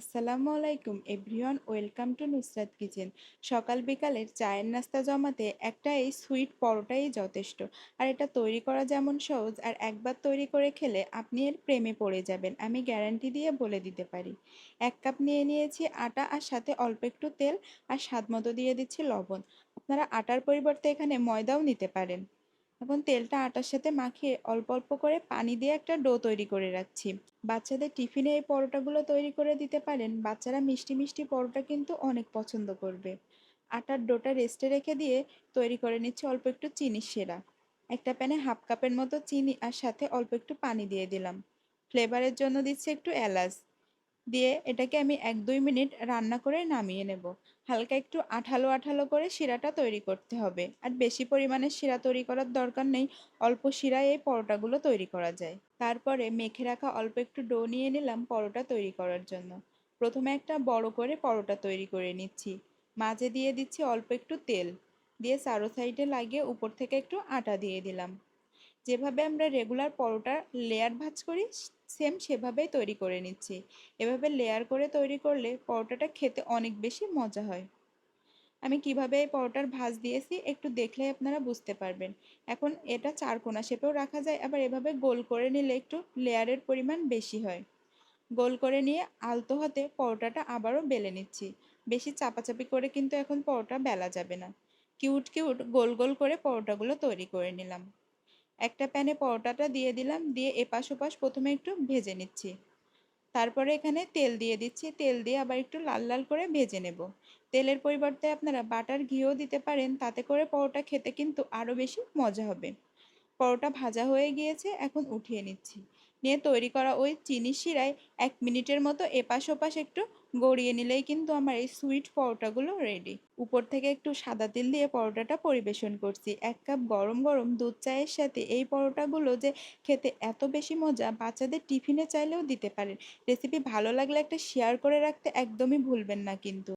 আসসালামু আলাইকুম everyone, welcome to Nusrat kitchen. সকাল বিকালের চায়ের নাস্তা জমাতে একটা এই সুইট পরোটাই যথেষ্ট। আর এটা তৈরি করা যেমন সহজ, আর একবার তৈরি করে খেলে আপনি এর প্রেমে পড়ে যাবেন, আমি গ্যারান্টি দিয়ে বলে দিতে পারি। এক কাপ নিয়ে নিয়েছি আটা আর সাথে অল্প একটু তেল, আর স্বাদ মতো দিয়ে দিচ্ছি লবণ। আপনারা আটার পরিবর্তে এখানে ময়দাও নিতে পারেন। এখন তেলটা আটার সাথে মাখিয়ে অল্প অল্প করে পানি দিয়ে একটা ডো তৈরি করে রাখছি। বাচ্চাদের টিফিনে এই পরোটাগুলো তৈরি করে দিতে পারেন। বাচ্চারা মিষ্টি মিষ্টি পরোটা কিন্তু অনেক পছন্দ করবে। আটার ডোটা রেস্টে রেখে দিয়ে তৈরি করে নিচ্ছি অল্প একটু চিনির সেরা। একটা প্যানে হাফ কাপের মতো চিনি আর সাথে অল্প একটু পানি দিয়ে দিলাম। ফ্লেভারের জন্য দিচ্ছি একটু এলাচ। দিয়ে এটাকে আমি এক দুই মিনিট রান্না করে নামিয়ে নেব। হালকা একটু আঠালো আঠালো করে শিরাটা তৈরি করতে হবে। আর বেশি পরিমাণে শিরা তৈরি করার দরকার নেই, অল্প শিরায় এই পরোটাগুলো তৈরি করা যায়। তারপরে মেখে রাখা অল্প একটু ডো নিয়ে নিলাম পরোটা তৈরি করার জন্য। প্রথমে একটা বড় করে পরোটা তৈরি করে নিচ্ছি। মাঝে দিয়ে দিচ্ছি অল্প একটু তেল। দিয়ে চারো সাইডে লাগিয়ে উপর থেকে একটু আটা দিয়ে দিলাম। যেভাবে আমরা রেগুলার পরোটা লেয়ার ভাজ করি সেম সেভাবেই তৈরি করে নিচ্ছি। এভাবে লেয়ার করে তৈরি করলে পরোটাটা খেতে অনেক বেশি মজা হয়। আমি কীভাবে এই পরোটার ভাজ দিয়েছি একটু দেখলে আপনারা বুঝতে পারবেন। এখন এটা চারকোনা শেপেও রাখা যায়, আবার এভাবে গোল করে নিলে একটু লেয়ারের পরিমাণ বেশি হয়। গোল করে নিয়ে আলতো হাতে পরোটাটা আবারও বেলে নিচ্ছি। বেশি চাপাচাপি করে কিন্তু এখন পরোটা বেলা যাবে না। কিউট কিউট গোল গোল করে পরোটাগুলো তৈরি করে নিলাম। একটা প্যানে পরোটাটা দিয়ে দিলাম, দিয়ে এপাশ ওপাশ প্রথমে একটু ভেজে নিচ্ছি। তারপরে এখানে তেল দিয়ে দিচ্ছি, তেল দিয়ে আবার একটু লাল লাল করে ভেজে নেব। তেলের পরিবর্তে আপনারা বাটার ঘিও দিতে পারেন, তাতে করে পরোটা খেতে কিন্তু আরও বেশি মজা হবে। পরোটা ভাজা হয়ে গিয়েছে, এখন উঠিয়ে নিচ্ছি। নিয়ে তৈরি করা ওই চিনি শিরায় এক মিনিটের মতো এপাশ ওপাশ একটু গড়িয়ে নিলেই কিন্তু আমার এই সুইট পরোটাগুলো রেডি। উপর থেকে একটু সাদা তিল দিয়ে পরোটাটা পরিবেশন করছি। এক কাপ গরম গরম দুধ চায়ের সাথে এই পরোটাগুলো যে খেতে এত বেশি মজা বাচ্চাদের টিফিনে চাইলেও দিতে পারেন। রেসিপি ভালো লাগলে একটা শেয়ার করে রাখতে একদমই ভুলবেন না কিন্তু।